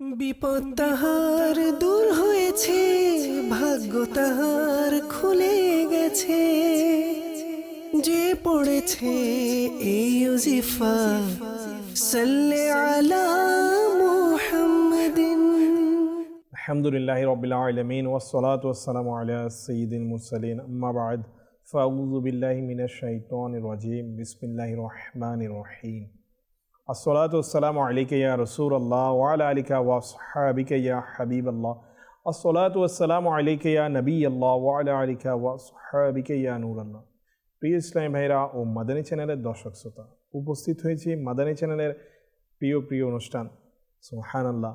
বিপদ তাহার দূর হয়েছে, ভাগ্য তাহার খুলে গেছে। যে পড়েছে এই ইউজিফা সাল্লে আলা মুহাম্মাদিন। আলহামদুলিল্লাহ রবিল আলমিন ওসলাত ওসালাম আলা সঈদিন মুরসালিন। আম্মা বাদ, ফাউযু বিল্লাহি মিনাশ শাইতানির রাজিম। বিসমিল্লাহির রহমানির রহিম। আসসালাত ওসালাম আলাইকা ইয়া রাসূলুল্লাহ ওয়া আলা আলিকা ওয়া আসহাবিকা হাবিবাল্লাহ। আসসালাতু ওয়াসসালামু আলাইকা নবিয়াল্লাহ ওয়া আলা আলিকা ওয়া আসহাবিকা নূরাল্লাহ। প্রিয় ইসলাম ভাইরা ও মাদানী চ্যানেলের দর্শক শ্রোতা, উপস্থিত হয়েছি মাদানী চ্যানেলের প্রিয় প্রিয় অনুষ্ঠান। সুবহানাল্লাহ,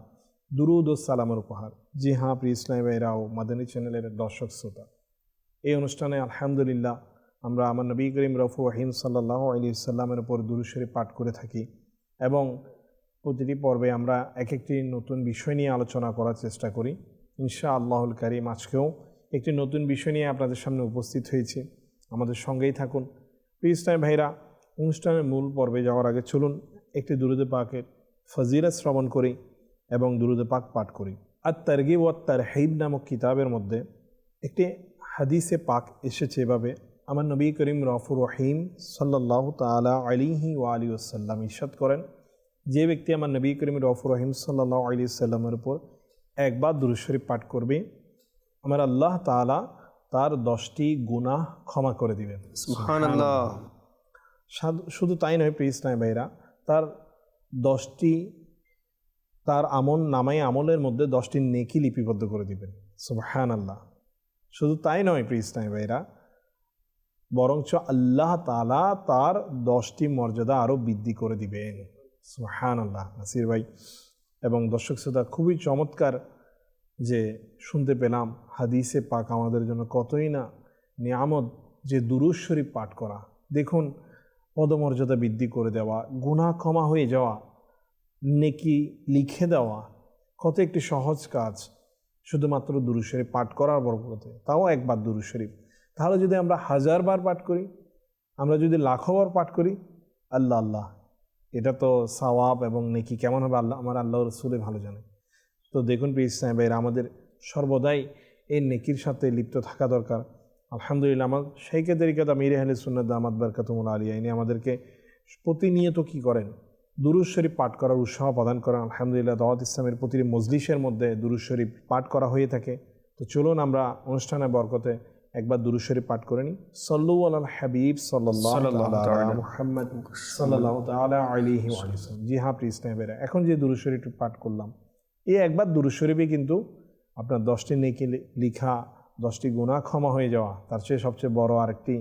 দুরুদ ও সালামের উপহার। জি হ্যাঁ প্রিয় ইসলাম ভাইরা ও মাদানী চ্যানেলের দর্শক শ্রোতা, এই অনুষ্ঠানে আলহামদুলিল্লাহ আমরা আমার নবী করিম রফু রহিম সাল্লাহ আলী সাল্লামের উপর দুরুশ্বরী পাঠ করে থাকি। এবং প্রতিটি পর্বে আমরা এক একটি নতুন বিষয় নিয়ে আলোচনা করার চেষ্টা করি। ইনশা আল্লাহুল করিম, আজকেও একটি নতুন বিষয় নিয়ে আপনাদের সামনে উপস্থিত হয়েছি। আমাদের সঙ্গেই থাকুন। ইসলাম ভাইরা, অনুষ্ঠানের মূল পর্বে যাওয়ার আগে চলুন একটি দুরুদে পাকের ফজিরা শ্রবণ করি এবং দুরুদে পাক পাঠ করি। আর তারগিব ও তার হেইব নামক কিতাবের মধ্যে একটি হাদিসে পাক এসেছে এভাবে, আমার নবী করিম রফুর রহিম সাল্লাহ তালা আলিহি ও আলী আসাল্লাম ইরশাদ করেন যে ব্যক্তি আমার নবী করিম রফুর রহিম সাল্লাহ আলী সাল্লামের উপর একবার দুরুশরীফ পাঠ করবে আমার আল্লাহ তালা তার দশটি গুনাহ ক্ষমা করে দিবেন। শুধু তাই নয় প্রিয় ইসলাম ভাইরা তার দশটি তার আমল নামাই আমলের মধ্যে দশটি নেকি লিপিবদ্ধ করে দিবেন। সুবহান আল্লাহ শুধু তাই নয় প্রিয় ইসলাম ভাইরা বরঞ্চ আল্লাহ তালা তার দশটি মর্যাদা আরও বৃদ্ধি করে দিবেন। সুবহান আল্লাহ নাসির ভাই। এবং দর্শক শ্রোতা, খুবই চমৎকার যে শুনতে পেলাম, হাদিসে পাক আমাদের জন্য কতই না নিয়ামত যে দুরুজ শরীফ পাঠ করা। দেখুন, পদমর্যাদা বৃদ্ধি করে দেওয়া, গুনাহ ক্ষমা হয়ে যাওয়া, নেকি লিখে দেওয়া, কত একটি সহজ কাজ শুধুমাত্র দুরু শরীফ পাঠ করার বরকতে, তাও একবার দুরু শরীফ। তাহলে যদি আমরা হাজার বার পাঠ করি, আমরা যদি লাখো বার পাঠ করি, আল্লাহ আল্লাহ এটা তো সওয়াব এবং নেকি। কেমন হবে আল্লাহ আমার আল্লাহ রসুলে ভালো জানে। তো দেখুন প্রিয় ইসলাম ভাইরা আমাদের সর্বদাই এই নেকির সাথে লিপ্ত থাকা দরকার। আলহামদুলিল্লাহ, আমার শাইকে তরিকাত আমির আহলে সুন্নাত দামাদ বারকাতুমুল আলিয়া। ইনি আমাদেরকে প্রতিনিয়ত কি করেন? দুরুজ শরীফ পাঠ করার উৎসাহ প্রদান করেন। আলহামদুলিল্লাহ, দাওয়াত ইসলামের প্রতিটি মজলিসের মধ্যে দুরুজ শরীফ পাঠ করা হয়ে থাকে। তো চলুন আমরা অনুষ্ঠানে বরকতে একবার শরীফ পাঠ করে নিই। সল্লু আল হাবিব সাল্লাহ তালা আলিহি জি হ্যাঁ প্রিয় ইসলামেরা এখন যে শরীফ পাঠ করলাম এই একবার শরীফে কিন্তু আপনার দশটি নেকি লিখা দশটি গুণা ক্ষমা হয়ে যাওয়া তার চেয়ে সবচেয়ে বড় আরেকটি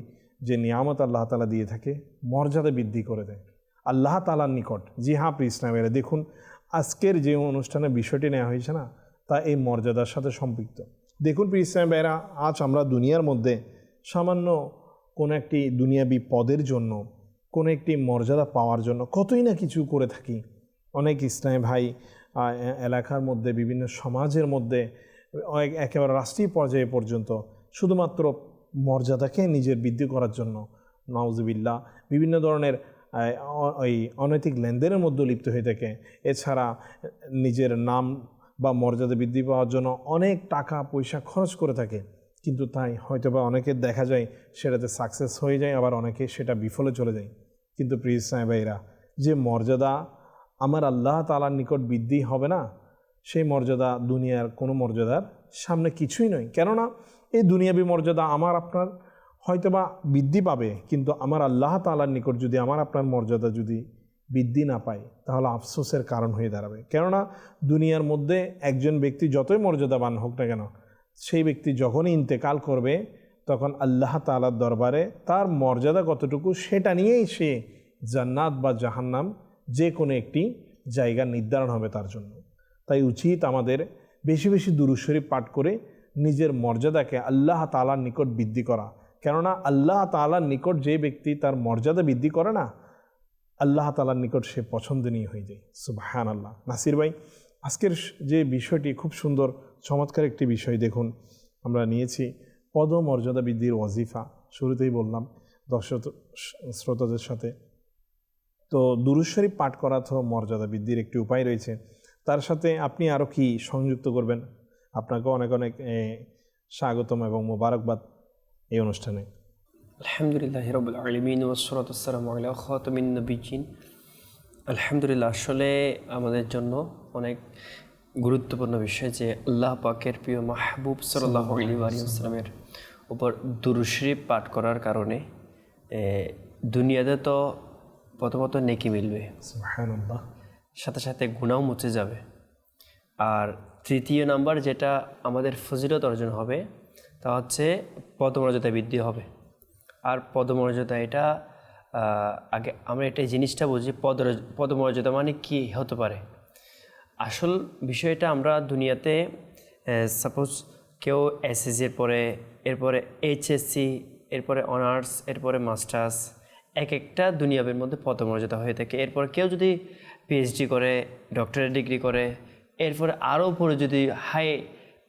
যে নিয়ামত আল্লাহ তালা দিয়ে থাকে মর্যাদা বৃদ্ধি করে দেয়। আল্লাহ তালার নিকট। জি হ্যাঁ প্রিয় ইসলামেরা দেখুন আজকের যে অনুষ্ঠানে বিষয়টি নেওয়া হয়েছে না তা এই মর্যাদার সাথে সম্পৃক্ত। দেখুন প্রিয় ইসলাম ভাইরা আজ আমরা দুনিয়ার মধ্যে সামান্য কোনো একটি দুনিয়াবি পদের জন্য, কোনো একটি মর্যাদা পাওয়ার জন্য কতই না কিছু করে থাকি। অনেক ইসলামী ভাই এলাকার মধ্যে, বিভিন্ন সমাজের মধ্যে একেবারে রাষ্ট্রীয় পর্যায়ে পর্যন্ত শুধুমাত্র মর্যাদাকে নিজের বৃদ্ধি করার জন্য নওজবিল্লা বিভিন্ন ধরনের ওই অনৈতিক লেনদেনের মধ্যে লিপ্ত হয়ে থাকে। এছাড়া নিজের নাম বা মর্যাদা বৃদ্ধি পাওয়ার জন্য অনেক টাকা, পয়সা খরচ করে থাকে। কিন্তু তাই হয়তো বা অনেকের দেখা যায় সেটাতে সাকসেস হয়ে যায়, আবার অনেকে সেটা বিফলে চলে যায়। কিন্তু প্রিয় সাহেবাইরা যে মর্যাদা আমার আল্লাহ তালার নিকট বৃদ্ধি হবে না, সেই মর্যাদা দুনিয়ার কোনো মর্যাদার সামনে কিছুই নয়। কেননা এই দুনিয়াবী মর্যাদা আমার আপনার হয়তোবা বৃদ্ধি পাবে, কিন্তু আমার আল্লাহ তালার নিকট যদি, আমার আপনার মর্যাদা যদি বৃদ্ধি না পায়, তাহলে আফসোসের কারণ হয়ে দাঁড়াবে। কেননা দুনিয়ার মধ্যে একজন ব্যক্তি যতই মর্যাদাবান হোক না কেন, সেই ব্যক্তি যখনই ইন্তেকাল করবে, তখন আল্লাহ তালার দরবারে তার মর্যাদা কতটুকু সেটা নিয়েই সে জান্নাত বা জাহান্নাম যে কোনো একটি জায়গা নির্ধারণ হবে তার জন্য। তাই উচিত আমাদের বেশি বেশি দুরুশরীফ পাঠ করে নিজের মর্যাদাকে আল্লাহ তালার নিকট বৃদ্ধি করা। কেননা আল্লাহ তালার নিকট যে ব্যক্তি তার মর্যাদা বৃদ্ধি করে না আল্লাহ তালার নিকট সে পছন্দনীয় হয়ে যায়। সুবাহান আল্লাহ নাসির ভাই, আজকের যে বিষয়টি খুব সুন্দর, চমৎকার একটি বিষয় দেখুন। আমরা নিয়েছি পদমর্যাদা বৃদ্ধির ওয়াজিফা। শুরুতেই বললাম দর্শক, শ্রোতাদের সাথে। তো দুরুজ শরীফ পাঠ করা তো মর্যাদা বৃদ্ধির একটি উপায় রয়েছে। তার সাথে আপনি আরও কি সংযুক্ত করবেন? আপনাকে অনেক অনেক স্বাগতম এবং মোবারকবাদ এই অনুষ্ঠানে। আলহামদুলিল্লাহ রবিল আলমিন ওসরতাম খতমিন নবীজিন আলহামদুলিল্লাহ আসলে আমাদের জন্য অনেক গুরুত্বপূর্ণ বিষয় যে আল্লাহ পাকের প্রিয় মাহবুব সাল্লাহ আলী আলিয়াস্লামের উপর দুরুশরীফ পাঠ করার কারণে দুনিয়াতে তো প্রথমত নেকি মিলবে। সাথে সাথে গুণাও মুছে যাবে। আর তৃতীয় নাম্বার যেটা আমাদের ফজিলত অর্জন হবে তা হচ্ছে পদমর্যাদা বৃদ্ধি হবে। আর পদমর্যাদা, এটা আগে আমরা এটা জিনিসটা বুঝি, পদ, পদমর্যাদা মানে কি হতে পারে? আসল বিষয়টা আমরা দুনিয়াতে সাপোজ কেউ এসএসসির পরে এরপরে এইচএসসি এরপরে অনার্স এরপরে মাস্টার্স এক একটা দুনিয়াবের মধ্যে পদমর্যাদা হয়ে থাকে। এরপর কেউ যদি পিএইচডি করে ডক্টরেট ডিগ্রি করে, এরপরে আরও পরে যদি হাই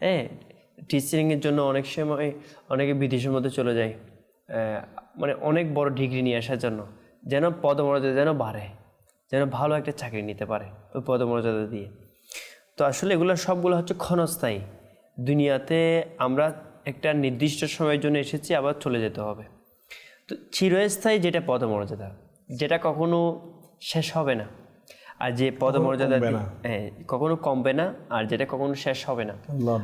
হ্যাঁ টিচিংয়ের জন্য অনেক সময়, অনেকে বিদেশের মধ্যে চলে যায়। মানে অনেক বড় ডিগ্রি নিয়ে আসার জন্য যেন পদমর্যাদা যেন বাড়ে যেন ভালো একটা চাকরি নিতে পারে ওই পদমর্যাদা দিয়ে। তো আসলে এগুলো সবগুলো হচ্ছে ক্ষণস্থায়ী। দুনিয়াতে আমরা একটা নির্দিষ্ট সময়ের জন্য এসেছি আবার চলে যেতে হবে। তো চিরস্থায়ী যেটা পদমর্যাদা যেটা কখনো শেষ হবে না। আর যে পদমর্যাদা হ্যাঁ কখনো কমবে না আর যেটা কখনো শেষ হবে না।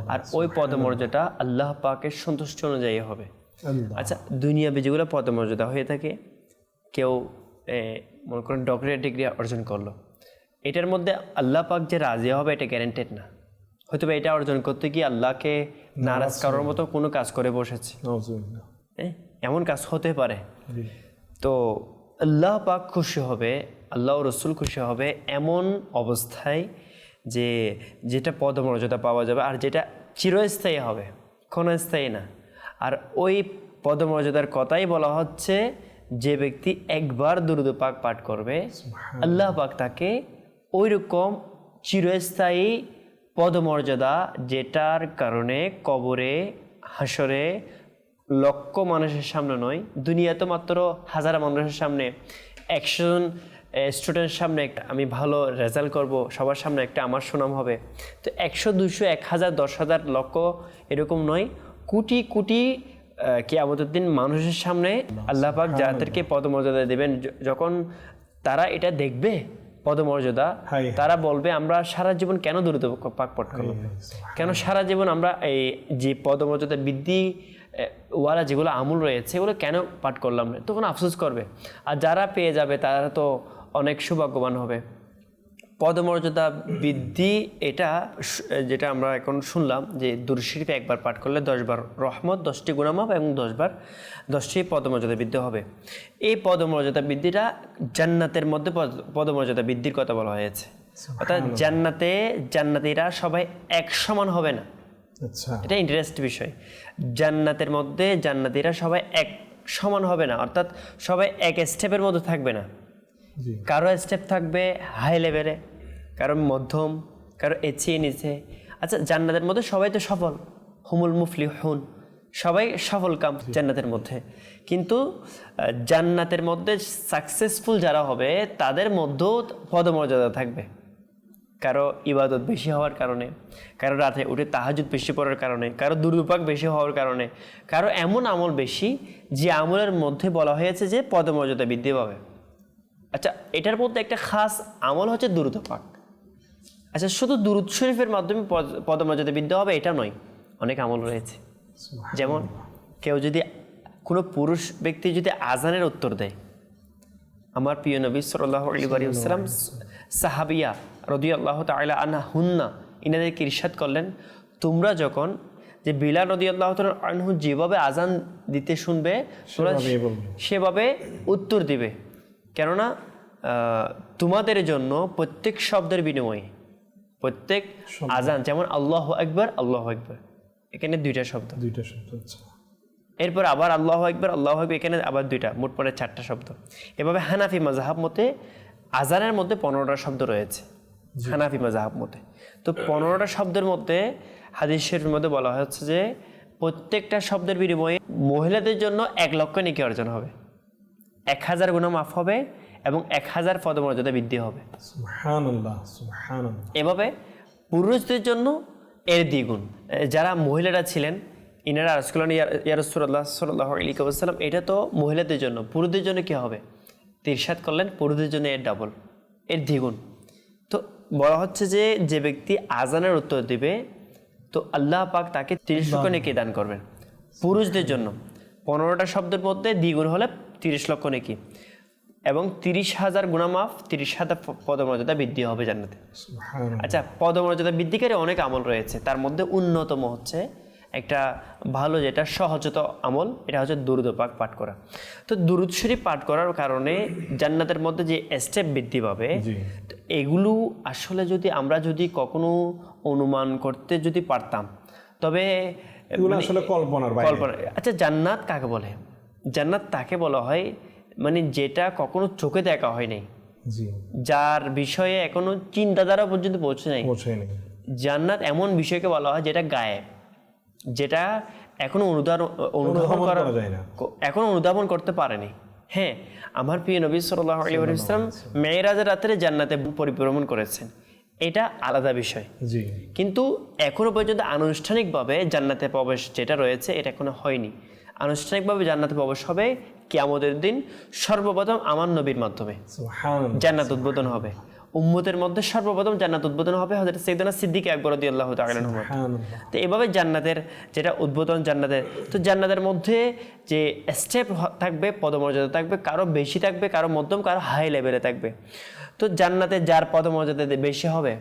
আর ওই পদমর্যাদা আল্লাহ পাকের সন্তুষ্ট অনুযায়ী হবে। আচ্ছা দুনিয়াবে যেগুলো পদমর্যাদা হয়ে থাকে কেউ মনে করেন ডক্টরেট ডিগ্রি অর্জন করল এটার মধ্যে আল্লাহ পাক যে রাজি হবে এটা গ্যারেন্টেড না। হয়তো এটা অর্জন করতে গিয়ে আল্লাহকে নারাজ করার মতো কোনো কাজ করে বসেছে। হ্যাঁ, এমন কাজ হতে পারে। তো আল্লাহ পাক খুশি হবে আল্লাহ রসুল খুশি হবে এমন অবস্থায় যে যেটা পদমর্যাদা পাওয়া যাবে আর যেটা চিরস্থায়ী হবে ক্ষণস্থায়ী না। আর ওই পদমর্যাদার কথাই বলা হচ্ছে যে ব্যক্তি একবার দুরুদ পাক পাঠ করবে আল্লাহ পাক তাকে ওই রকম চিরস্থায়ী পদমর্যাদা যেটার কারণে কবরে হাসরে লক্ষ মানুষের সামনে নয় দুনিয়াতে মাত্র হাজার মানুষের সামনে একশো জন স্টুডেন্টের সামনে একটা আমি ভালো রেজাল্ট করব সবার সামনে একটা আমার সুনাম হবে। তো একশো দুশো এক হাজার দশ হাজার লক্ষ এরকম নয় কোটি কোটি কি আমাদের দিন মানুষের সামনে আল্লাহ পাক যাদেরকে পদমর্যাদা দেবেন যখন তারা এটা দেখবে পদমর্যাদা তারা বলবে আমরা সারা জীবন কেন দূরত পাক পট করলাম কেন সারা জীবন আমরা এই যে পদমর্যাদা বৃদ্ধি ওয়ালা যেগুলো আমূল রয়েছে এগুলো কেন পাঠ করলাম না? তখন আফসোস করবে। আর যারা পেয়ে যাবে তারা তো অনেক সৌভাগ্যবান হবে। পদমর্যাদা বৃদ্ধি এটা যেটা আমরা এখন শুনলাম যে দুরশরীফে একবার পাঠ করলে দশবার রহমত দশটি গুণামাপ এবং দশবার দশটি পদমর্যাদা বৃদ্ধি হবে। এই পদমর্যাদা বৃদ্ধিটা জান্নাতের মধ্যে পদ- পদমর্যাদা বৃদ্ধির কথা বলা হয়েছে। অর্থাৎ জান্নাতে জান্নাতিরা সবাই এক সমান হবে না। আচ্ছা। এটা ইন্টারেস্ট বিষয়। জান্নাতের মধ্যে জান্নাতিরা সবাই এক সমান হবে না। অর্থাৎ সবাই এক স্টেপের মধ্যে থাকবে না। কারও স্টেপ থাকবে হাই লেভেলে কারও মধ্যম কারও এছিয়ে নিচে। আচ্ছা জান্নাতের মধ্যে সবাই তো সফল। হুমুল মুফলি হুন সবাই সফল কাম জান্নাতের মধ্যে। কিন্তু জান্নাতের মধ্যে সাকসেসফুল যারা হবে তাদের মধ্যেও পদমর্যাদা থাকবে। কারও ইবাদত বেশি হওয়ার কারণে কারও রাতে উঠে তাহাজুদ বেশি পড়ার কারণে কারও দুর্বিপাক বেশি হওয়ার কারণে কারও এমন আমল বেশি যে আমলের মধ্যে বলা হয়েছে যে পদমর্যাদা বৃদ্ধি পাবে। আচ্ছা এটার মধ্যে একটা খাস আমল হচ্ছে দুরুদ পাক আচ্ছা শুধু দুরুদ শরীফের মাধ্যমে পদ- পদমর্যাদা বৃদ্ধি হবে এটা নয়। অনেক আমল রয়েছে। যেমন কেউ যদি কোনো পুরুষ ব্যক্তি যদি আজানের উত্তর দেয় আমার প্রিয় নবী সাল্লাহ আলী আসসালাম সাহাবিয়া রদি আল্লাহ তালা আনা হুন্না ইনাদেরকে ইরশাদ করলেন তোমরা যখন যে বিলাল রদি আল্লাহ আনহু যেভাবে আজান দিতে শুনবে তোমরা সেভাবে উত্তর দিবে। কেননা তোমাদের জন্য প্রত্যেক শব্দের বিনিময়ে প্রত্যেক আজান যেমন আল্লাহ একবার আল্লাহ একবার এখানে দুইটা শব্দ। দুইটা শব্দ আচ্ছা। এরপর আবার আল্লাহ একবার আল্লাহ একবার এখানে আবার দুইটা মোট পরে চারটা শব্দ। এভাবে হানাফি মাজাহাব মতে আজানের মধ্যে পনেরোটা শব্দ রয়েছে হানাফি মাজাহাব মতে। তো পনেরোটা শব্দের মধ্যে হাদিস শরীফের মধ্যে বলা হচ্ছে যে প্রত্যেকটা শব্দের বিনিময়ে মহিলাদের জন্য এক লক্ষ নেকি অর্জন হবে। এক হাজার গুণা মাফ হবে এবং এক হাজার পদমর্যাদা বৃদ্ধি হবে। এভাবে পুরুষদের জন্য এর দ্বিগুণ। যারা মহিলারা ছিলেন ইনারা রাসকুল্লাহ ইয়ারসুল্লাহ সাল্লাহ আলিকাসাল্লাম এটা তো মহিলাদের জন্য। পুরুষদের জন্য কী হবে? তিরসাদ করলেন পুরুষদের জন্য এর ডাবল এর দ্বিগুণ। তো বলা হচ্ছে যে যে ব্যক্তি আজানের উত্তর দিবে তো আল্লাহ পাক তাকে তিরিশ নেকি দান করবেন? পুরুষদের জন্য। পনেরোটা শব্দের মধ্যে দ্বিগুণ হলে তিরিশ লক্ষ নেকি। এবং তিরিশ হাজার গুণামাফ তিরিশ হাজার পদমর্যাদা বৃদ্ধি হবে জান্নাতে। আচ্ছা পদমর্যাদা বৃদ্ধিকারী অনেক আমল রয়েছে। তার মধ্যে অন্যতম হচ্ছে একটা ভালো যেটা সহজত আমল এটা হচ্ছে দুরুদ পাক পাঠ করা। তো দুরুদ শরীফ পাঠ করার কারণে জান্নাতের মধ্যে যে স্টেপ বৃদ্ধি পাবে তো এগুলো আসলে যদি আমরা যদি কখনো অনুমান করতে যদি পারতাম তবে মানে আসলে কল্পনার কল্পনা আচ্ছা জান্নাত কাকে বলে? জান্নাত তাকে বলা হয় মানে যেটা কখনো চোখে দেখা হয় নাই যার বিষয়ে এখনও চিন্তাধারা পর্যন্ত পৌঁছে নাই। জান্নাত এমন বিষয়কে বলা হয় যেটা গায়ে যেটা এখনও অনুধাবন অনুধাবন করা এখনও অনুধাবন করতে পারেনি। হ্যাঁ আমার প্রিয় নবী সাল্লাহ আলী ইসলাম মেয়েরাজের রাত্রে জান্নাতে পরিভ্রমণ করেছেন। এটা আলাদা বিষয়। জি। কিন্তু এখনও পর্যন্ত আনুষ্ঠানিকভাবে জান্নাতে প্রবেশ যেটা রয়েছে এটা এখনও হয়নি। আনুষ্ঠানিকভাবে জান্নাতে প্রবেশ হবে কিয়ামতের দিন সর্বপ্রথম আমার নবীর মাধ্যমে। জান্নাত উদ্বোধন হবে। উম্মতের মধ্যে সর্বপ্রথম জান্নাত উদ্বোধন হবে হযরত সাইয়েদনা সিদ্দিক আকবর তাআলা আনহু। তো এভাবে জান্নাতের যেটা উদ্বোধন জান্নাতের তো জান্নাতের মধ্যে যে স্টেপ থাকবে পদমর্যাদা থাকবে কারও বেশি থাকবে কারও মধ্যম কারও হাই লেভেলে থাকবে। তো জান্নাতে যার পদমর্যাদা বেশি হবে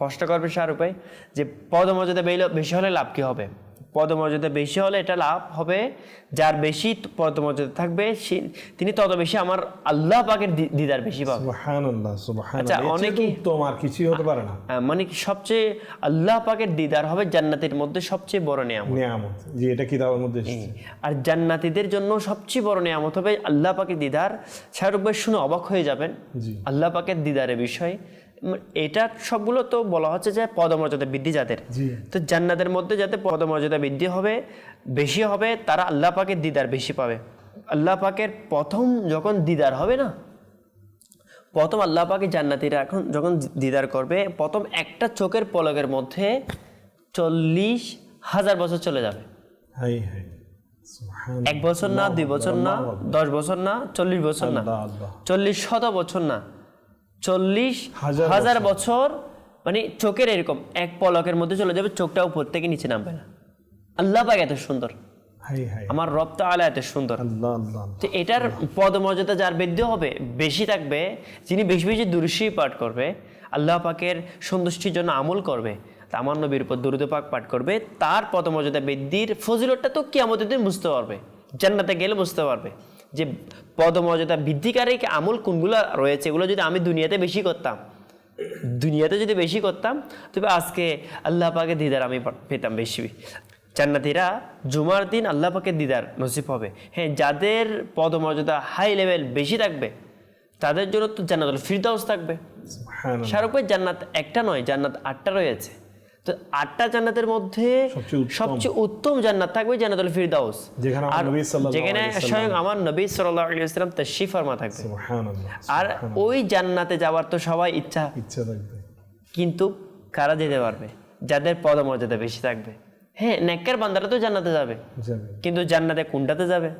কষ্ট করবে সার উপায় যে পদমর্যাদা বেশি হলে লাভ কি হবে? পদমর্যাদা বেশি হলে এটা লাভ হবে। যার বেশি পদমর্যাদা থাকবে তিনি তত বেশি আমার আল্লাহ পাকের দিদার বেশি পাবে। আচ্ছা, এর চেয়ে তো অনেকেই- উত্তম আর কিছুই হতে পারে না। মানে কি সবচেয়ে আল্লাহ পাকের দিদার হবে জান্নাতের মধ্যে সবচেয়ে বড় নিয়ামত। নিয়ামত। জি এটা কিতাবের মধ্যে আর জান্নাতীদের জন্য সবচেয়ে বড় নিয়ামত হবে আল্লাহ পাকের দিদার। ভাই শুনে অবাক হয়ে যাবেন। জি। আল্লাহ পাকের দিদারের বিষয়। এটা সবগুলো তো বলা হচ্ছে যে পদমর্যাদা বৃদ্ধি যাদের। তো জান্নাতের মধ্যে যাতে পদমর্যাদা বৃদ্ধি হবে বেশি হবে তারা আল্লাহ পাকের দিদার বেশি পাবে। আল্লাহ পাকের প্রথম যখন দিদার হবে না প্রথম আল্লাহ পাকে জান্নাতিরা এখন যখন দিদার করবে প্রথম একটা চোখের পলকের মধ্যে চল্লিশ হাজার বছর চলে যাবে। এক বছর না দুই বছর না দশ বছর না চল্লিশ বছর না চল্লিশ শত বছর না। চল্লিশ হাজার বছর। মানে চোখের এরকম এক পলকের মধ্যে চলে যাবে চোখটা উপর থেকে নিচে নামবে না। আল্লাহ পাক এত সুন্দর। আমার রব তাআলা এত সুন্দর। তো এটার পদমর্যাদা যার বৃদ্ধি হবে বেশি থাকবে যিনি বেশি বেশি দুরুশি পাঠ করবে আল্লাহ পাকের সন্তুষ্টির জন্য আমল করবে আমার নবীর উপর দুরুদ পাক পাঠ করবে তার পদমর্যাদা বৃদ্ধির ফজিলতটা তো কি আমাদের দিন বুঝতে পারবে জান্নাতে গেলে বুঝতে পারবে। যে পদমর্যাদা বৃদ্ধিকারী আমল কোনগুলো রয়েছে এগুলো যদি আমি দুনিয়াতে বেশি করতাম দুনিয়াতে যদি বেশি করতাম তবে আজকে আল্লাহ পাকে দিদার আমি পেতাম বেশি। জান্নাতিরা জুমার দিন আল্লাহ পাকের দিদার নসিব হবে। হ্যাঁ যাদের পদমর্যাদা হাই লেভেল বেশি থাকবে তাদের জন্য তো জান্নাতুল ফিরদাউস থাকবে। ভাই জান্নাত একটা নয় জান্নাত আটটা রয়েছে। তো আটটা জান্নাতের মধ্যে সবচেয়ে উত্তম। জান্নাত থাকবে জান্নাতুল ফিরদাউস। যেখানে আর যেখানে স্বয়ং আমার নবী সাল্লাল্লাহু আলাইহি ওয়াসাল্লাম তাশরিফ ফরমা থাকবে। আর ওই জান্নাতে যাওয়ার তো সবাই ইচ্ছা। ইচ্ছা থাকবে। কিন্তু কারা যেতে পারবে? যাদের পদমর্যাদা বেশি থাকবে। হ্যাঁ নেককার বান্দারা তো জান্নাতে যাবে। কিন্তু জান্নাতে কোনটাতে যাবে?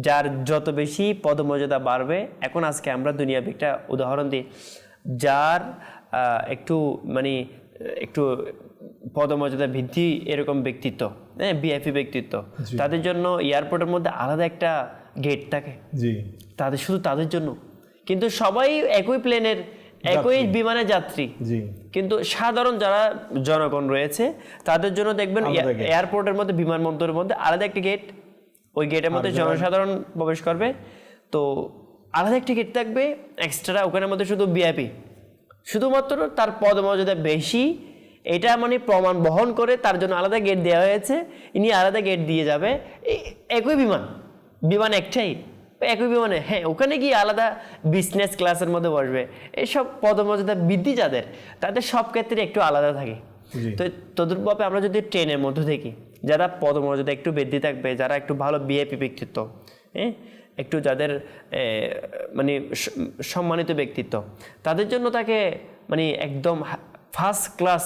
যার যত বেশি পদমর্যাদা বাড়বে এখন আজকে আমরা দুনিয়া একটা উদাহরণ দিই। যার আহ, একটু মানে একটু পদমর্যাদা বৃদ্ধি এরকম ব্যক্তিত্ব হ্যাঁ বিআইপি ব্যক্তিত্ব। তাদের জন্য এয়ারপোর্টের মধ্যে আলাদা একটা গেট থাকে। জি। তাদের শুধু তাদের জন্য। কিন্তু সবাই একই প্লেনের একই বিমানের যাত্রী। কিন্তু সাধারণ যারা জনগণ রয়েছে তাদের জন্য দেখবেন। এয়ারপোর্টের মধ্যে বিমানবন্দরের মধ্যে আলাদা একটি গেট ওই গেটের মধ্যে জনসাধারণ প্রবেশ করবে। তো আলাদা একটি গেট থাকবে এক্সট্রা ওখানের মধ্যে শুধু বিআইপি শুধুমাত্র তার পদমর্যাদা বেশি এটা মানে প্রমাণ বহন করে তার জন্য আলাদা গেট দেওয়া হয়েছে। ইনি আলাদা গেট দিয়ে যাবে। এই- একই বিমান। বিমান একটাই। একই বিমানে হ্যাঁ ওখানে গিয়ে আলাদা বিজনেস ক্লাসের মধ্যে বসবে। এইসব পদমর্যাদা বৃদ্ধি যাদের তাদের সব ক্ষেত্রে একটু আলাদা থাকে। তো তদুরূপে আমরা যদি ট্রেনের মধ্যে দেখি যারা পদমর্যাদা একটু বৃদ্ধি থাকবে যারা একটু ভালো বিএপি ব্যক্তিত্ব হ্যাঁ একটু যাদের মানে সম্মানিত ব্যক্তিত্ব তাদের জন্য তাকে মানে একদম ফার্স্ট ক্লাস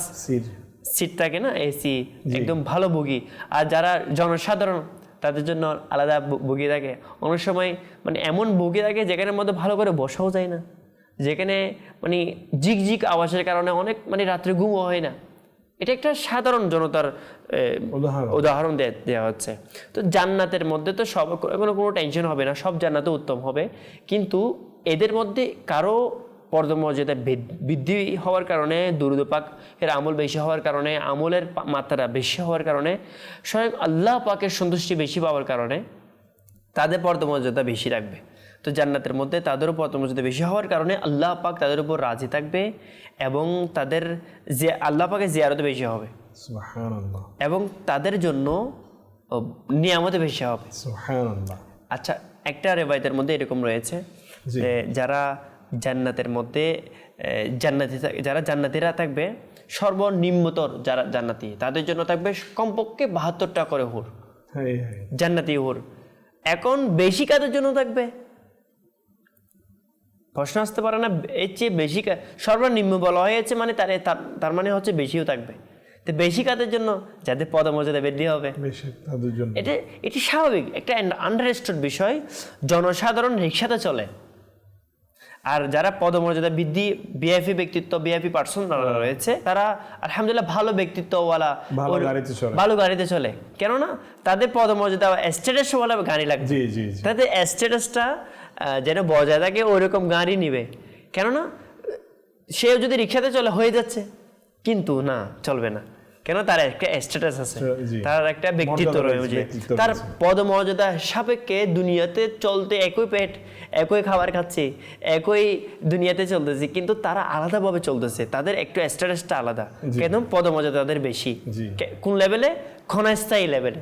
সিট। থাকে না এসি একদম ভালো বগি। আর যারা জনসাধারণ তাদের জন্য আলাদা বগি থাকে। অনেক সময় মানে এমন বগি থাকে যেখানের মধ্যে ভালো করে বসাও যায় না। যেখানে মানে ঝিকঝিক আওয়াজের কারণে অনেক মানে রাত্রে ঘুমও হয় না। এটা একটা সাধারণ জনতার উদাহরণ। দেওয়া হচ্ছে। তো জান্নাতের মধ্যে তো সব কোনো কোনো টেনশন হবে না সব জান্নাতে উত্তম হবে। কিন্তু এদের মধ্যে কারও পর্দমর্যাদা বৃদ্ধি হওয়ার কারণে দুরুদপাক এর আমল বেশি হওয়ার কারণে আমলের মাত্রা বেশি হওয়ার কারণে স্বয়ং আল্লাহ পাকের সন্তুষ্টি বেশি পাওয়ার কারণে তাদের পর্দমর্যাদা বেশি রাখবে। তো জান্নাতের মধ্যে তাদেরও পর্দমর্যাদা বেশি হওয়ার কারণে আল্লাহ পাক তাদের উপর রাজি থাকবে এবং তাদের যে আল্লাহ পাকের জিয়ারত বেশি হবে। এবং তাদের জন্য নিয়ামতে বেশি হবে। আচ্ছা একটা রেবায়তের মধ্যে এরকম রয়েছে যে যারা জান্নাতের মধ্যে জান্নাতি যারা জান্নাতিরা থাকবে সর্বনিম্নতর যারা জান্নাতি তাদের জন্য থাকবে কমপক্ষে বাহাত্তরটা করে হুর। জান্নাতি হুর। এখন বেশি কাদের জন্য থাকবে? প্রশ্ন আসতে পারে না এর চেয়ে বেশি সর্বনিম্ন বলা হয়েছে মানে তার তার- মানে হচ্ছে বেশিও থাকবে। তো বেশি কাদের জন্য? যাদের পদমর্যাদা বৃদ্ধি হবে। এটা এটি স্বাভাবিক একটা আন্ডারস্টুড বিষয়। জনসাধারণ রিক্সাতে চলে। আর যারা পদমর্যাদা বৃদ্ধি বিআইপি ব্যক্তিত্ব বিআইপি পার্সন রয়েছে তারা আলহামদুলিল্লাহ ভালো ব্যক্তিত্বওয়ালা ভালো গাড়িতে চলে। কেননা তাদের পদমর্যাদা স্ট্যাটাস ওয়ালা গাড়ি লাগবে। তাদের স্ট্যাটাসটা যেন বজায় থাকে ওইরকম গাড়ি নিবে। কেননা সেও যদি রিক্সাতে চলে হয়ে যাচ্ছে। কিন্তু না চলবে না। কেন তার একটা স্ট্যাটাস আছে? তার একটা ব্যক্তিত্ব রয়েছে তার। পদমর্যাদা সাপেক্ষে দুনিয়াতে চলতে একই পেট একই খাবার খাচ্ছে একই দুনিয়াতে চলতেছে কিন্তু তারা আলাদাভাবে চলতেছে। তাদের একটু স্ট্যাটাসটা আলাদা। কেন? পদমর্যাদা তাদের বেশি। কোন লেভেলে ক্ষণস্থায়ী লেভেলে।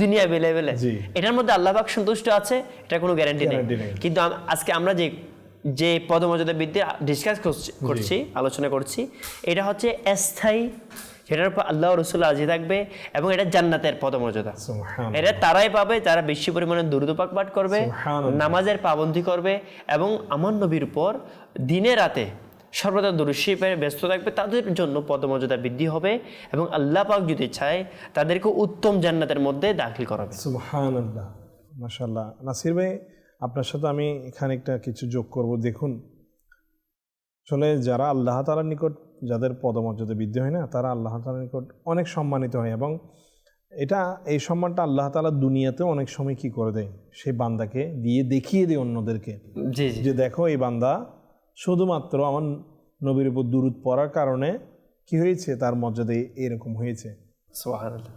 দুনিয়াবি লেভেলে এটার মধ্যে আল্লাহবাক সন্তুষ্ট আছে এটা কোনো গ্যারান্টি নেই। কিন্তু আজকে আমরা যে যে পদমর্যাদা বৃদ্ধি ডিসকাস করছি আলোচনা করছি এটা হচ্ছে স্থায়ী যেটার উপর আল্লাহ রসুল রাজি থাকবে এবং এটা জান্নাতের পদমর্যাদা। এটা তারাই পাবে যারা বেশি পরিমাণে দুরুদপাক পাঠ করবে নামাজের পাবন্দি করবে এবং আমার নবীর উপর দিনে রাতে সর্বদা দুরুশিপে ব্যস্ত থাকবে তাদের জন্য পদমর্যাদা বৃদ্ধি হবে এবং আল্লাহ পাক যদি চায় তাদেরকে উত্তম জান্নাতের মধ্যে দাখিল করাবে। সুবহানাল্লাহ। মাশাল্লাহ নাসির ভাই আপনার সাথে আমি এখানে একটা কিছু যোগ করব। দেখুন আসলে যারা আল্লাহ তালার নিকট যাদের পদমর্যাদা বৃদ্ধি হয় না তারা আল্লাহ তালার নিকট অনেক সম্মানিত হয় এবং এটা এই সম্মানটা আল্লাহ তালা দুনিয়াতেও অনেক সময় কি করে দেয়? সেই বান্দাকে দিয়ে দেখিয়ে দেয় অন্যদেরকে। যে দেখো এই বান্দা শুধুমাত্র আমার নবীর উপর দুরুদ পড়ার কারণে কি হয়েছে? তার মর্যাদা এরকম হয়েছে।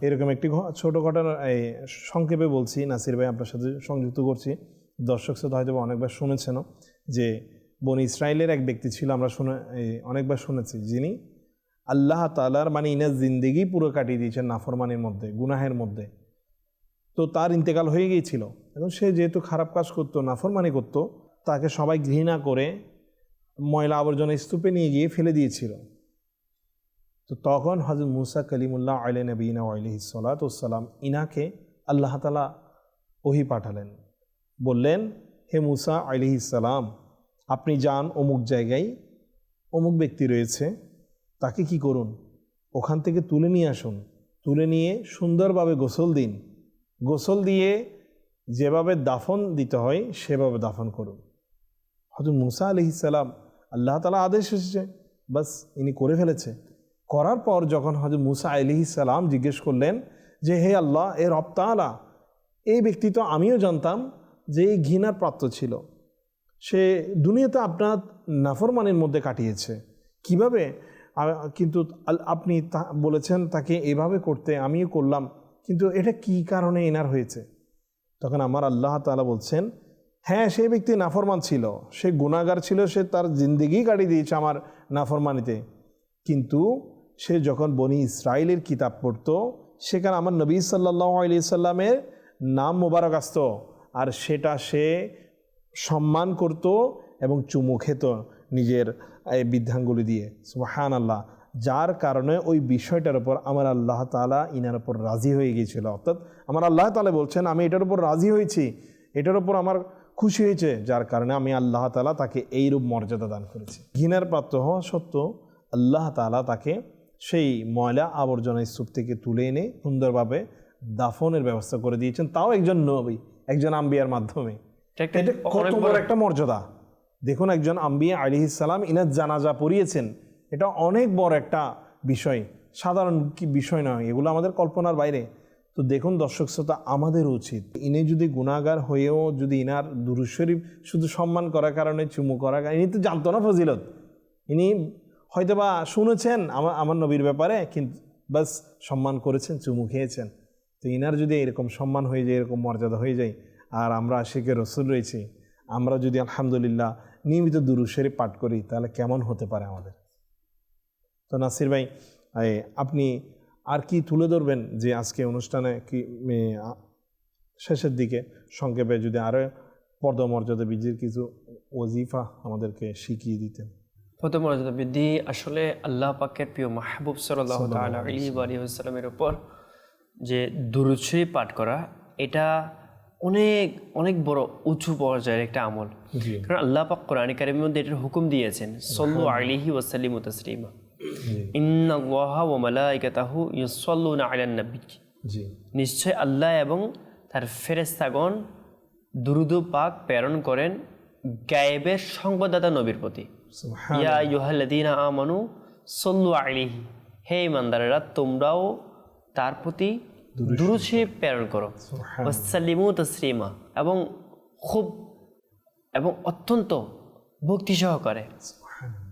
এরকম একটি ছোট ঘটনা এই সংক্ষেপে বলছি নাসির ভাই আপনার সাথে সংযুক্ত করছি। দর্শক সাথে হয়তো অনেকবার শুনেছেনও যে বনি ইসরায়েলের এক ব্যক্তি ছিল, আমরা শুনে অনেকবার শুনেছি। যিনি আল্লাহ তালার মানে ইনার জিন্দেগি পুরো কাটিয়ে দিয়েছেন নাফরমানির মধ্যে, গুনাহের মধ্যে। তো তার ইন্তেকাল হয়ে গিয়েছিল এবং সে যেহেতু খারাপ কাজ করতো, নাফরমানি করতো, তাকে সবাই ঘৃণা করে ময়লা আবর্জনা স্তূপে নিয়ে গিয়ে ফেলে দিয়েছিল। তো তখন হজরত মুসা কলিমুল্লাহ আলে নবীনা আলহি সালাতাম ইনাকে আল্লাহ তালা ওহি পাঠালেন। বললেন, হে মুসা আলহি সালাম আপনি যান অমুক জায়গায়, অমুক ব্যক্তি রয়েছে, তাকে কি করুন? ওখান থেকে তুলে নিয়ে আসুন। তুলে নিয়ে সুন্দরভাবে গোসল দিন। গোসল দিয়ে যেভাবে দাফন দিতে হয়, সেভাবে দাফন করুন। হজরত মুসা আলহিসাল্লাম আল্লাহ তালা আদেশ এসেছে, বাস ইনি করে ফেলেছে। করার পর যখন হজরত মুসা আলহিসাল্লাম জিজ্ঞেস করলেন যে, হে আল্লাহ, এ রপ্তালা এই ব্যক্তি তো আমিও জানতাম যে এই ঘৃণার পাত্র ছিল। সে দুনিয়াতে আপনার নাফরমানের মধ্যে কাটিয়েছে। কীভাবে? কিন্তু আপনি তা বলেছেন তাকে এভাবে করতে, আমিও করলাম। কিন্তু এটা কি কারণে এনার হয়েছে? তখন আমার আল্লাহ তাআলা বলছেন হ্যাঁ সেই ব্যক্তি নাফরমান ছিল। সে গুণাগার ছিল, সে তার জিন্দিগি কাটিয়ে দিয়েছে আমার নাফরমানিতে। কিন্তু সে যখন বনি ইসরায়েলের কিতাব পড়তো, সেখানে আমার নবী সাল্লাহ আলি সাল্লামের নাম মোবারক আসত। আর সেটা সে সম্মান করত এবং চুমু খেত নিজের এই বৃদ্ধাঙ্গুলি দিয়ে। সুহান আল্লাহ যার কারণে ওই বিষয়টার উপর আমার আল্লাহ তালা ইনার উপর রাজি হয়ে গিয়েছিল। অর্থাৎ আমার আল্লাহ তালা বলছেন, আমি এটার উপর রাজি হয়েছি। এটার উপর আমার খুশি হয়েছে। যার কারণে আমি আল্লাহ তালা তাকে এইরূপ মর্যাদা দান করেছি। ঘৃণার প্রাপ্ত হওয়া সত্ত্বেও আল্লাহ তালা তাকে সেই ময়লা আবর্জনা স্তূপ থেকে তুলে এনে সুন্দরভাবে দাফনের ব্যবস্থা করে দিয়েছেন। তাও একজন নবী, একজন আম্বিয়ার মাধ্যমে। কত বড় একটা মর্যাদা? দেখুন একজন আম্বিয়া আলী ইসালাম ইনার জানাজা পড়িয়েছেন। এটা অনেক বড় একটা বিষয়। সাধারণ কি বিষয় নয় এগুলো আমাদের কল্পনার বাইরে। তো দেখুন দর্শক শ্রোতা আমাদের উচিত ইনি যদি গুণাগার হয়েও যদি ইনার দুরুদ শরীফ শুধু সম্মান করার কারণে চুমু করার কারণে ইনি তো জানতো না ফজিলত। ইনি হয়তোবা শুনেছেন আমার আমার নবীর ব্যাপারে কিন্তু বাস সম্মান করেছেন চুমু খেয়েছেন। তো ইনার যদি এরকম সম্মান হয়ে যায় এরকম মর্যাদা হয়ে যায় আর আমরা আশিকে রসুল রয়েছি আমরা যদি আলহামদুলিল্লাহ নিয়মিত দুরুশেরি পাঠ করি তাহলে কেমন হতে পারে আমাদের? তো নাসির ভাই আপনি আর কি তুলে ধরবেন যে আজকে অনুষ্ঠানে কি শেষের দিকে? সংক্ষেপে যদি আরও পদমর্যাদা বৃদ্ধির কিছু ওজিফা আমাদেরকে শিখিয়ে দিতেন। প্রথম মর্যাদা বৃদ্ধি আসলে আল্লাহ পাকের প্রিয় মাহবুব সাল্লাহ তালা আলী আলিয়াস্লামের ওপর যে দুরুদ পাঠ করা এটা অনেক অনেক বড় উঁচু পর্যায়ের একটা আমল। কারণ আল্লাহ পাক কোরআন কারিমের মধ্যে এটার হুকুম দিয়েছেন সল্লু আলিহি ওয়াসাল্লিম তসলিমা। জি। ইন্নাল্লাহা ওয়া মালাইকাতাহু ইউসাল্লুনা আলান নবী। জি। নিশ্চয় আল্লাহ এবং তার ফেরেস্তাগণ দুরুদ পাক প্রেরণ করেন গায়েবের সংবাদদাতা নবীর প্রতি। ইয়া ইউহাল্লাদিনা আমানু সল্লু আলিহি হে ইমানদারেরা তোমরাও তার প্রতি দুরুদ শরীফ। প্রেরণ করো। ওয়াসাল্লিমু তসলিমা। এবং খুব এবং অত্যন্ত ভক্তি সহকারে।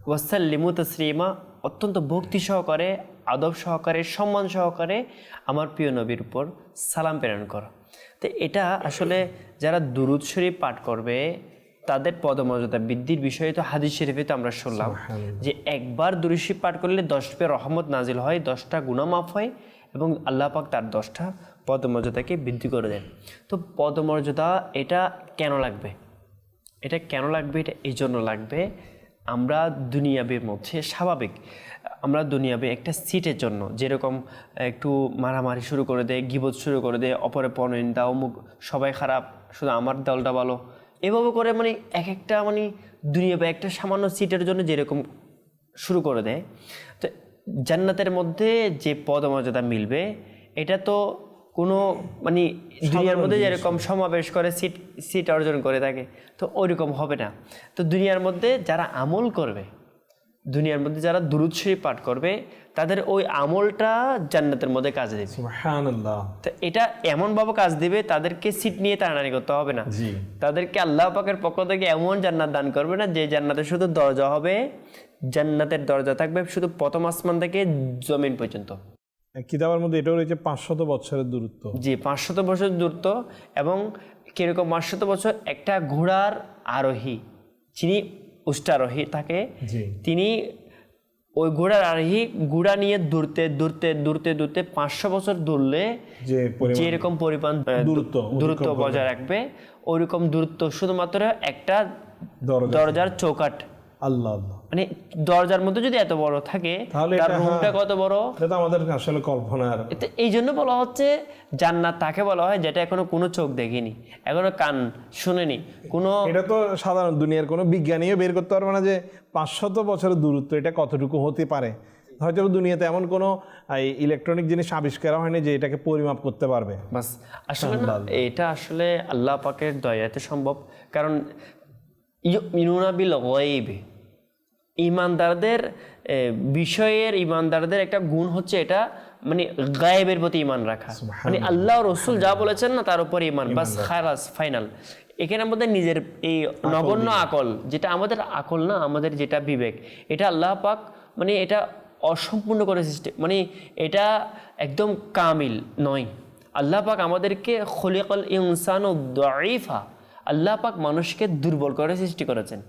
ওয়াসাল্লিমু তসলিমা অত্যন্ত ভক্তি সহকারে আদব সহকারে সম্মান সহকারে আমার প্রিয় নবীর উপর সালাম প্রেরণ করো। তো এটা আসলে যারা দুরুদ শরীফ পাঠ করবে তাদের পদমর্যাদা বৃদ্ধির বিষয়ে তো হাদিস শরীফে তো আমরা শুনলাম যে একবার দুরুদ শরীফ পাঠ করলে দশ পে রহমত নাজিল হয় দশটা গুণা মাফ হয় এবং আল্লাহ পাক তার দশটা পদমর্যাদাকে বৃদ্ধি করে দেন। তো পদমর্যাদা এটা কেন লাগবে? এটা কেন লাগবে? এটা এই জন্য লাগবে, আমরা দুনিয়াবের মধ্যে স্বাভাবিক, আমরা দুনিয়াবে একটা সিটের জন্য, যেরকম একটু মারামারি শুরু করে দেয়, গিবত শুরু করে দেয়, অপরে পরনিন্দা অমুক, সবাই খারাপ, শুধু আমার দলটা ভালো। এভাবে করে মানে এক একটা মানে দুনিয়াবে একটা সামান্য সিটের জন্য যেরকম শুরু করে দেয়, তো জান্নাতের মধ্যে যে পদমর্যাদা মিলবে এটা তো কোনো মানে দুনিয়ার মধ্যে যেরকম সমাবেশ করে সিট সিট অর্জন করে থাকে তো ওইরকম হবে না। তো দুনিয়ার মধ্যে যারা আমল করবে দুনিয়ার মধ্যে যারা দুরুদ শরীফ পাঠ করবে তাদের ওই আমলটা জান্নাতের মধ্যে কাজে দেবে। তো এটা এমনভাবে কাজ দিবে তাদেরকে সিট নিয়ে টানাটানি করতে হবে না। তাদেরকে আল্লাহ পাকের পক্ষ থেকে এমন জান্নাত দান করবে না যে জান্নাতে শুধু দরজা হবে জান্নাতের দরজা থাকবে শুধু প্রথম আসমান থেকে জমিন পর্যন্ত। কিতাবের মধ্যে এটাও রয়েছে পাঁচশত বছরের দূরত্ব। জি পাঁচশত বছর দূরত্ব এবং কীরকম পাঁচশত বছর একটা ঘোড়ার আরোহী যিনি উষ্টারোহী থাকে তিনি ওই ঘোড়ার আরোহী ঘোড়া নিয়ে দূরতে দূরতে দূরতে দূরতে পাঁচশো বছর দূরলে যেরকম পরিমাণ দূরত্ব, দূরত্ব বজায় রাখবে ওইরকম দূরত্ব শুধুমাত্র একটা দরজার চৌকাট আল্লাহ আল্লাহ। মানে দরজার মধ্যে যদি এত বড় থাকে তাহলে তার রুমটা হ্যাঁ। কত বড়? এটা আমাদের আসলে কল্পনার এতে এই জন্য বলা হচ্ছে জান্নাত তাকে বলা হয় যেটা এখনও কোনো চোখ দেখেনি এখনও কান শুনেনি। কোনো এটা তো সাধারণ দুনিয়ার কোনো বিজ্ঞানীও বের করতে পারবে না যে পাঁচশত বছরের দূরত্ব এটা কতটুকু হতে পারে। হয়তো দুনিয়াতে এমন কোনো ইলেকট্রনিক জিনিস আবিষ্কার হয়নি যে এটাকে পরিমাপ করতে পারবে। বাস আসলে এটা আসলে আল্লাহ পাকের দয়াতে সম্ভব। কারণ মিনুনা বিল গয়েব। ইমানদারদের বিষয়ের ইমানদারদের একটা গুণ হচ্ছে এটা মানে গায়েবের প্রতি ইমান রাখা। মানে আল্লাহ রসুল যা বলেছেন না তার উপর ইমান। বাস খারাস ফাইনাল। এখানে আমাদের নিজের এই নগণ্য আকল যেটা আমাদের আকল না আমাদের যেটা বিবেক এটা আল্লাহ পাক মানে এটা অসম্পূর্ণ করে সৃষ্টি মানে এটা একদম কামিল নয়। আল্লাহ পাক আমাদেরকে খলিকল ইনসান ও দাইফা আল্লাহ পাক মানুষকে দুর্বল করে সৃষ্টি করেছেন।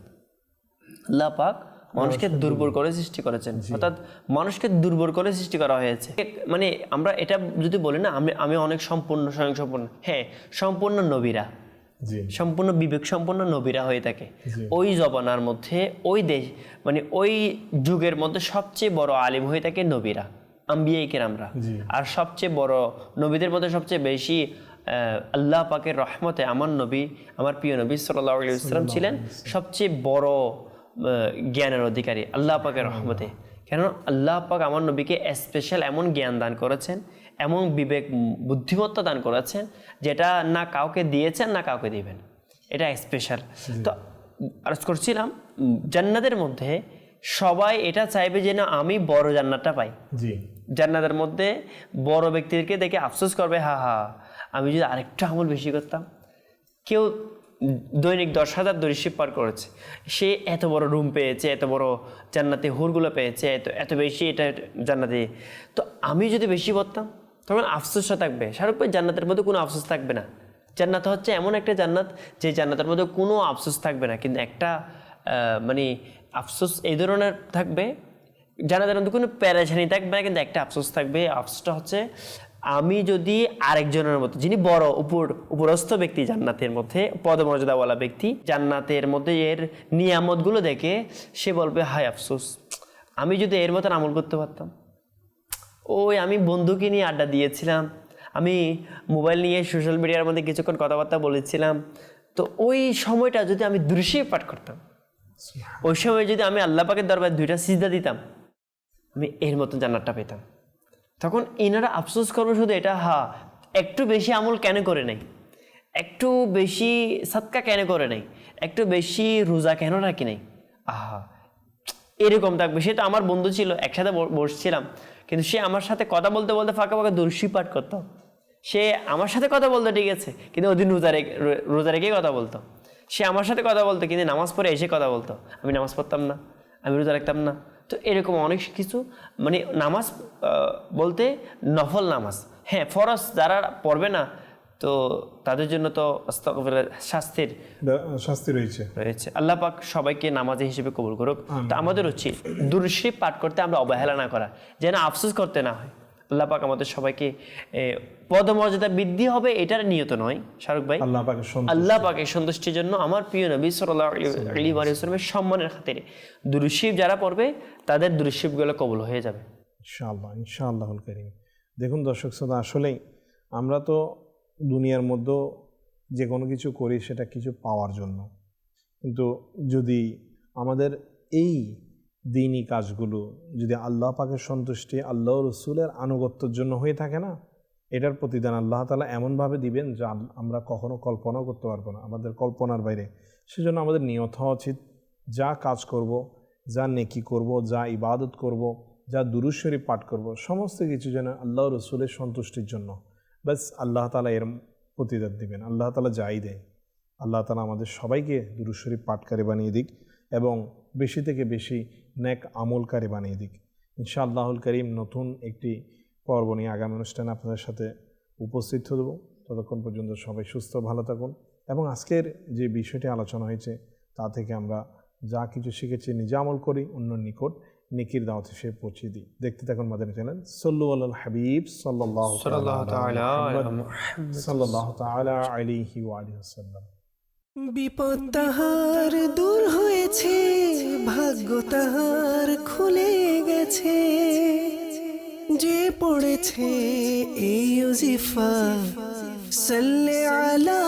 আল্লাহ পাক মানুষকে দুর্বল করে সৃষ্টি করেছেন। অর্থাৎ মানুষকে দুর্বল করে সৃষ্টি করা হয়েছে। মানে আমরা এটা যদি বলি না আমি আমি অনেক সম্পূর্ণ স্বয়ং সম্পূর্ণ হ্যাঁ সম্পূর্ণ নবীরা। সম্পূর্ণ বিবেক সম্পন্ন নবীরা হয়ে থাকে। ওই জবানার মধ্যে ওই দেশ মানে ওই যুগের মধ্যে সবচেয়ে বড় আলিম হয়ে থাকে নবীরা আম্বিয়াই কেরামরা। জি। আর সবচেয়ে বড় নবীদের মধ্যে সবচেয়ে বেশি আল্লাহ পাকের রহমতে আমার নবী আমার প্রিয় নবী সাল্লাহ ইসলাম ছিলেন সবচেয়ে বড় জ্ঞানের অধিকারী আল্লাহ পাকের রহমতে। কেন আল্লাহ পাক আমার নবীকে স্পেশাল এমন জ্ঞান দান করেছেন এমন বিবেক বুদ্ধিমত্তা দান করেছেন যেটা না কাউকে দিয়েছেন না কাউকে দিবেন। এটা স্পেশাল তো আরজ করছিলাম উম, জান্নাতের মধ্যে সবাই এটা চাইবে যে না আমি বড় জান্নাতটা পাই। জি। জান্নাতের মধ্যে বড় ব্যক্তিদেরকে দেখে আফসোস করবে হা হা আমি যদি আরেকটা আমল বেশি করতাম। কেউ দৈনিক দশ হাজার দরিশিপ পার করেছে। সে এত বড় রুম পেয়েছে, এত বড় জান্নাতে হুরগুলো পেয়েছে, এত এত বেশি এটা জান্নাতে। তো আমি যদি বেশি পড়তাম, তখন আফসোসটা থাকবে। শাহরুখ ভাই, জান্নাতের মধ্যে কোনো আফসোস থাকবে না। জান্নাত হচ্ছে এমন একটা জান্নাত, যে জান্নাতের মধ্যে কোনো আফসোস থাকবে না। কিন্তু একটা মানে আফসোস এই ধরনের থাকবে জানাজার মধ্যে কোনো প্যারাশানি থাকবে না, কিন্তু একটা আফসোস থাকবে। আফসোসটা হচ্ছে আমি যদি আরেকজনের মতো যিনি বড় উপর উপরস্থ ব্যক্তি জান্নাতের মধ্যে পদমর্যাদাওয়ালা ব্যক্তি জান্নাতের মধ্যে এর নিয়ামতগুলো দেখে সে বলবে হায় আফসোস আমি যদি এর মতন আমল করতে পারতাম। ওই আমি বন্ধুকে নিয়ে আড্ডা দিয়েছিলাম আমি মোবাইল নিয়ে সোশ্যাল মিডিয়ার মধ্যে কিছুক্ষণ কথাবার্তা বলেছিলাম। তো ওই সময়টা যদি আমি দৃশ্যে পাঠ করতাম ওই সময় যদি আমি আল্লাহ পাকের দরবারে দুইটা সিজদা দিতাম আমি এর মতন জান্নাতটা পেতাম। তখন এনারা আফসোস করব শুধু এটা, হা, একটু বেশি আমল কেন করে নেই? একটু বেশি সৎকা কেন করে নেই? একটু বেশি রোজা কেন রাখি নাই? আহা, এরকম থাকবে। সে তো আমার বন্ধু ছিল, একসাথে বসছিলাম। কিন্তু সে আমার সাথে কথা বলতে বলতে ফাঁকা ফাঁকা দর্শী পাঠ করতো। সে আমার সাথে কথা বলতো, ঠিক আছে, কিন্তু ওদিন রোজা রেখে রোজা রেখেই কথা বলতো। সে আমার সাথে কথা বলতো, কিন্তু নামাজ পড়ে এসে কথা বলতো। আমি নামাজ পড়তাম না, আমি রোজা রাখতাম না। তো এরকম অনেক কিছু। মানে নামাজ বলতে নফল নামাজ। হ্যাঁ ফরস যারা পড়বে না তো তাদের জন্য তো শাস্তির শাস্তি রয়েছে। রয়েছে। আল্লাহ পাক সবাইকে নামাজে হিসেবে কবুল করুক। তো আমাদের উচিত দুরুশরীফ পাঠ করতে আমরা অবহেলা না করা যেন আফসোস করতে না হয়। আল্লাহ পাক আমাদের সবাইকে পদমর্যাদা বৃদ্ধি হবে এটার নিয়ত নয়। শাহরুখ ভাই আল্লাহ পাকে সন্তুষ্ট। আল্লাহ পাকের সন্তুষ্টির জন্য আমার প্রিয় নবী সাল্লাহ আলী আলিয়াস্লামের সম্মানের খাতিরে দুরুশিব যারা পড়বে তাদের দুরুশিবগুলো কবল হয়ে যাবে। ইনশাআল্লাহ ইনশাআল্লাহুল করিম। দেখুন দর্শক শ্রোতা আসলেই আমরা তো দুনিয়ার মধ্যে যে কোনো কিছু করি সেটা কিছু পাওয়ার জন্য। কিন্তু যদি আমাদের এই দিনই কাজগুলো। যদি আল্লাহ পাকের সন্তুষ্টি আল্লাহ রসুলের আনুগত্যের জন্য হয়ে থাকে না, এটার প্রতিদান আল্লাহ তালা এমনভাবে দিবেন যা আমরা কখনো কল্পনাও করতে পারব না আমাদের কল্পনার বাইরে। সেজন্য আমাদের নিয়ত হওয়া উচিত যা কাজ করব, যা নেকি করব, যা ইবাদত করব, যা দুরুশ্বরী পাঠ করব, সমস্ত কিছু যেন আল্লাহ রসুলের সন্তুষ্টির জন্য। ব্যাস, আল্লাহ তালা এর প্রতিদান দিবেন, আল্লাহ তালা যাই দেয়। আল্লাহ তালা আমাদের সবাইকে দুরুশ্বরী পাঠকারী বানিয়ে দিক এবং বেশি থেকে বেশি ন্যাক আমলকারী বানিয়ে দিক। ইনশাআল্লাহুল করিম নতুন একটি পর্ব নিয়ে আগামী অনুষ্ঠানে আপনাদের সাথে উপস্থিত হব। ততক্ষণ পর্যন্ত সবাই সুস্থ ভালো থাকুন এবং আজকের যে বিষয়টি আলোচনা হয়েছে তা থেকে আমরা যা কিছু শিখেছি নিজে আমল করি অন্য নিকট নিকির দাওয়াত হিসেবে পৌঁছে দিই। দেখতে থাকুন মাদানী চ্যানেল সল্লু আল হাবিব সাল্লাহ সাল্লাহ তালা আলিহি বিপদ তাহার দূর হয়েছে ভাগ্য তাহার খুলে গেছে। যে পড়েছে এই উজিফা সাল্লে আলা